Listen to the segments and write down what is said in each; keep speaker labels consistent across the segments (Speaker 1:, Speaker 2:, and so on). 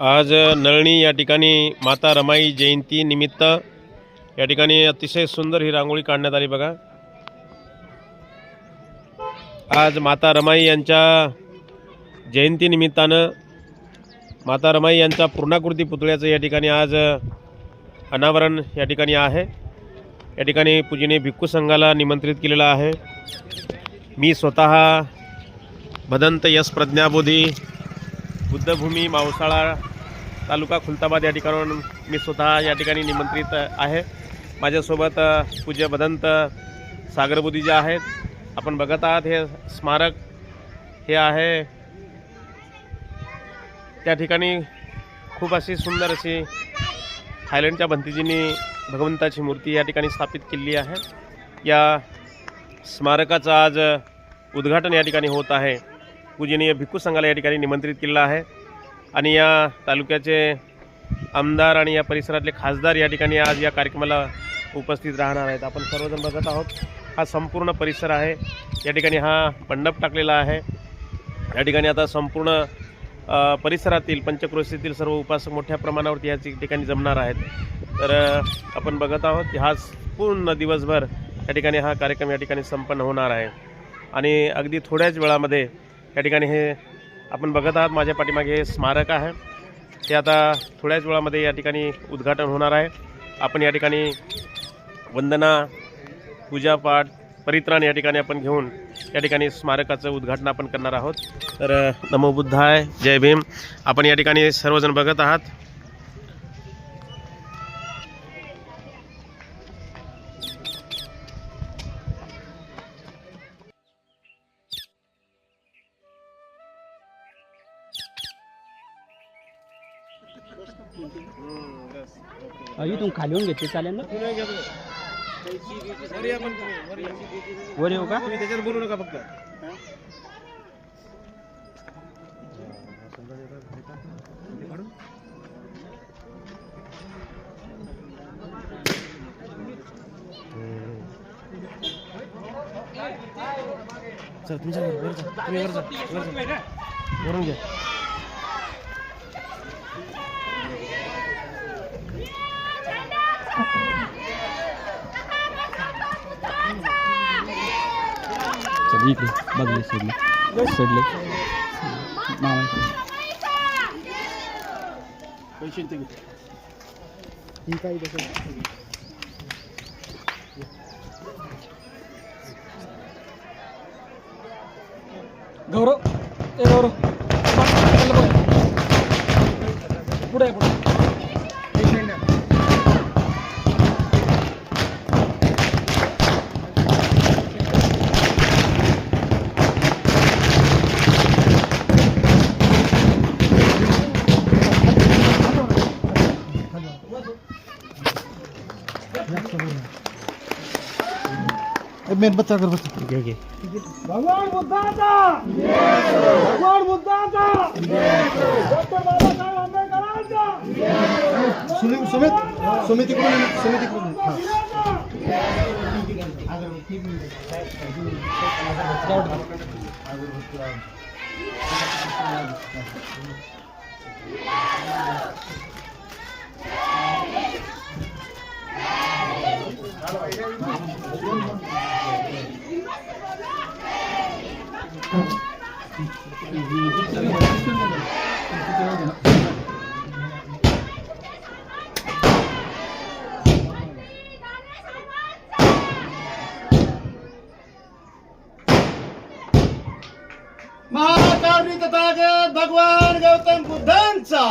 Speaker 1: आज नळणी या ठिकाणी माता रमाई जयंती निमित्त या ठिकाणी अतिशय सुंदर ही रांगोळी काढण्यात आली बघा. आज माता रमाई यांच्या जयंतीनिमित्तानं माता रमाई यांचा पूर्णाकृती पुतळ्याचं या ठिकाणी आज अनावरण या ठिकाणी आहे. या ठिकाणी पूजेने भिक्खू संघाला निमंत्रित केलेलं आहे. मी स्वतः भदंत यश प्रज्ञाबोधी बुद्धभूमी मावसाळा तालुका खुलताबाद या ठिकाणाहून मी स्वतः या ठिकाणी निमंत्रित आहे. माझ्यासोबत पूज्य भदंत सागरबुद्धी जे आहेत. आपण बघत आहात हे स्मारक हे आहे. त्या ठिकाणी खूप अशी सुंदर अशी थायलंडच्या भंतीजींनी भगवंताची मूर्ती या ठिकाणी स्थापित केलेली आहे. या स्मारकाचं आज उद्घाटन या ठिकाणी होत आहे. पूजनीय भिक्खू संघाला या ठिकाणी निमंत्रित केलेलं आहे. आणि या तालुक्याचे आमदार आणि या परिसरातले खासदार या ठिकाणी आज या कार्यक्रमाला उपस्थित राहणार आहेत. आपण सर्वजण बघत आहोत हा संपूर्ण परिसर आहे. या ठिकाणी हा मंडप टाकलेला आहे. या ठिकाणी आता संपूर्ण परिसरातील पंचक्रोशीतील सर्व उपासक मोठ्या प्रमाणावरती या ठिकाणी जमणार आहेत. तर आपण बघत आहोत हा पूर्ण दिवसभर या ठिकाणी हा कार्यक्रम या ठिकाणी संपन्न होणार आहे. आणि अगदी थोड्याच वेळामध्ये या ठिकाणी हे आपण बघत आहात माझ्या पाठीमागे हे स्मारक आहे. ते आता थोड्याच वेळामध्ये या ठिकाणी उद्घाटन होणार आहे. आपण या ठिकाणी वंदना पूजापाठ परित्राण या ठिकाणी आपण घेऊन या ठिकाणी स्मारकाचं उद्घाटन आपण करणार आहोत. तर नमोबुद्ध आहे जय भीम. आपण या ठिकाणी सर्वजण बघत आहात.
Speaker 2: इथून खाली येऊन घेतली. चालेल ना? वर येऊ का?
Speaker 1: त्याच्यावर बोलू नका फक्त. चल तुमच्या वरून घ्या
Speaker 2: चल इकडे बघले सोडले सोडले मामा
Speaker 1: पैसे इथे घे.
Speaker 2: गौरव ए गौरव पुढे पुढे
Speaker 3: मेणबत्ती अगरबत्ती
Speaker 2: घे घे
Speaker 3: भगवान बुद्धाचा भगवान बुद्धाचा डॉक्टर बाबासाहेब आंबेडकरांचा सुमित सुमित समितीकडून समितीकडून हा. महाकारुणी तथागत भगवान गौतम बुद्धांचा.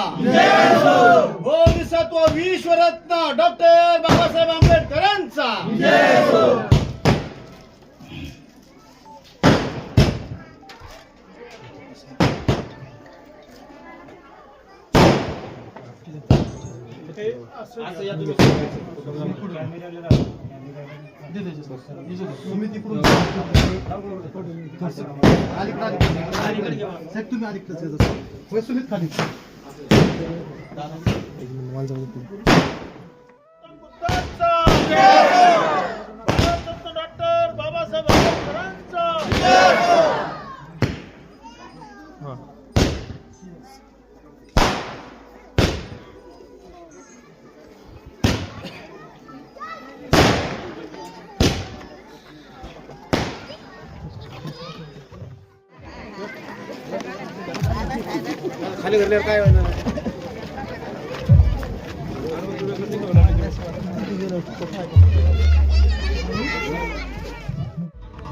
Speaker 3: बोधिसत्व विश्वरत्न डॉक्टर बाबासाहेब आंबेडकरांचा. साहेब तुम्ही सुमित खाली डॉक्टर बाबासाहेब आंबेडकरांचा. खाली धरल्यावर काय होणार?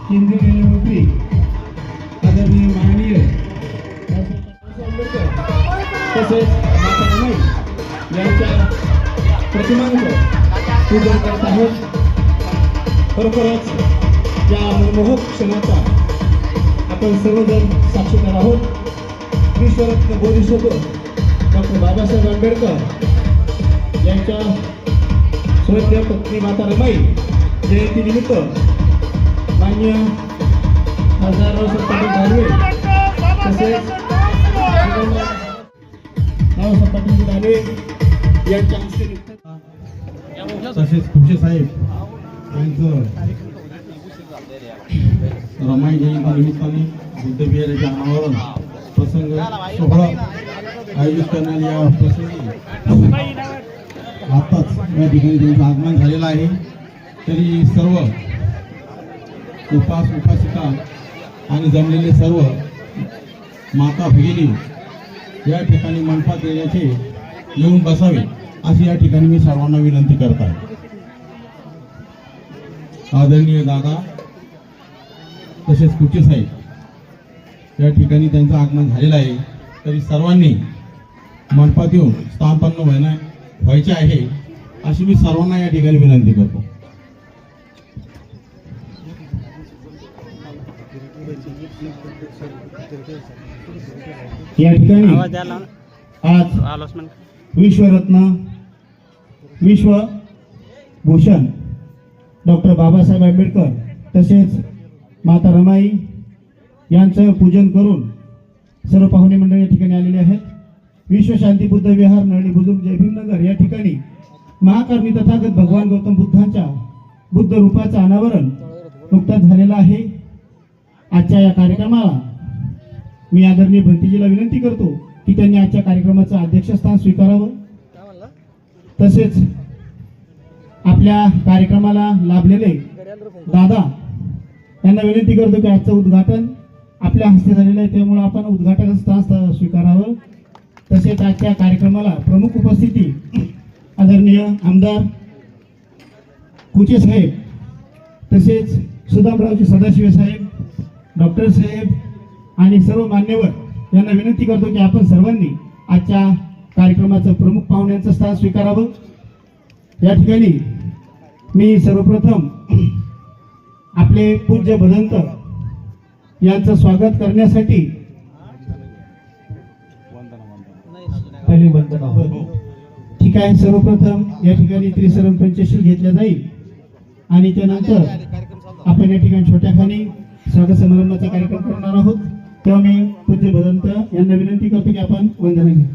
Speaker 4: केंद्रीय आदरणीय माननीय आंबेडकर तसेच माता रमाई यांच्या प्रतिमांचं पूजन करत आहोत. खरोखरच या मनमोहक क्षणाचा आपण सर्वजण साक्षीदार आहोत. विश्वरत्न बोधिसत्व डॉक्टर बाबासाहेब आंबेडकर यांच्या श्रद्धेय पत्नी माता रमाई जयंतीनिमित्त मान्य खासदार रावसाहेब पाटील दानवे तसेच रावसाहेब पाटील दानवे यांच्या हस्ते
Speaker 3: तसेच खुर्चे साहेब यांचं रमाई जयंती निमित्ताने बुद्ध अनावरण प्रसंग सोहळा आयोजित करण्यात या प्रसंगी आताच या ठिकाणी त्यांचं आगमन झालेलं आहे. तरी सर्व उपास उपासिका आणि जमलेले सर्व माता भगिनी या ठिकाणी मंडपात येण्याचे येऊन बसावे अशी या ठिकाणी मी सर्वांना विनंती करत आहे आदरणीय दादा तसेच कुचे साहेब या ठिकाणी त्यांचं आगमन झालेलं आहे. तरी सर्वांनी मंडपात येऊन स्थानपन्न व्हायला व्हायचे आहे अशी मी सर्वांना या ठिकाणी विनंती करतो.
Speaker 4: या ठिकाणी आज विश्वरत्न विश्वभूषण डॉक्टर बाबासाहेब आंबेडकर तसेच माता रमाई यांचं पूजन करून सर्व पाहुणे मंडळ या ठिकाणी आलेले आहेत. विश्वशांती बुद्ध विहार नळणी बुजुर्ग जय भीमनगर या ठिकाणी महाकर्मी तथागत भगवान गौतम बुद्धांच्या बुद्ध रूपाचं अनावरण नुकताच झालेलं आहे. आजच्या या कार्यक्रमाला मी आदरणीय भंतीजीला विनंती करतो की त्यांनी आजच्या कार्यक्रमाचं अध्यक्षस्थान स्वीकारावं. तसेच आपल्या कार्यक्रमाला लाभलेले दादा यांना विनंती करतो की आजचं उद्घाटन आपल्या हस्ते झालेलं आहे त्यामुळे आपण उद्घाटन स्थान स्वीकारावं. तसेच आजच्या कार्यक्रमाला प्रमुख उपस्थिती आदरणीय आमदार कुचे साहेब तसेच सुदामरावजी सदाशिव साहेब डॉक्टर साहेब आणि सर्व मान्यवर यांना विनंती करतो की आपण सर्वांनी आजच्या कार्यक्रमाचं प्रमुख पाहुण्यांचं स्थान स्वीकारावं. या ठिकाणी मी सर्वप्रथम आपले पूज्य भदंत यांचं स्वागत करण्यासाठी ठीक आहे सर्वप्रथम या ठिकाणी त्रिसरण पंचशील घेतल्या जाईल. आणि त्यानंतर आपण या ठिकाणी छोट्या खाणी स्वागत समारंभाचा कार्यक्रम करणार आहोत. तेव्हा मी पूज्य भदंत यांना विनंती करतो की आपण वंदना घ्या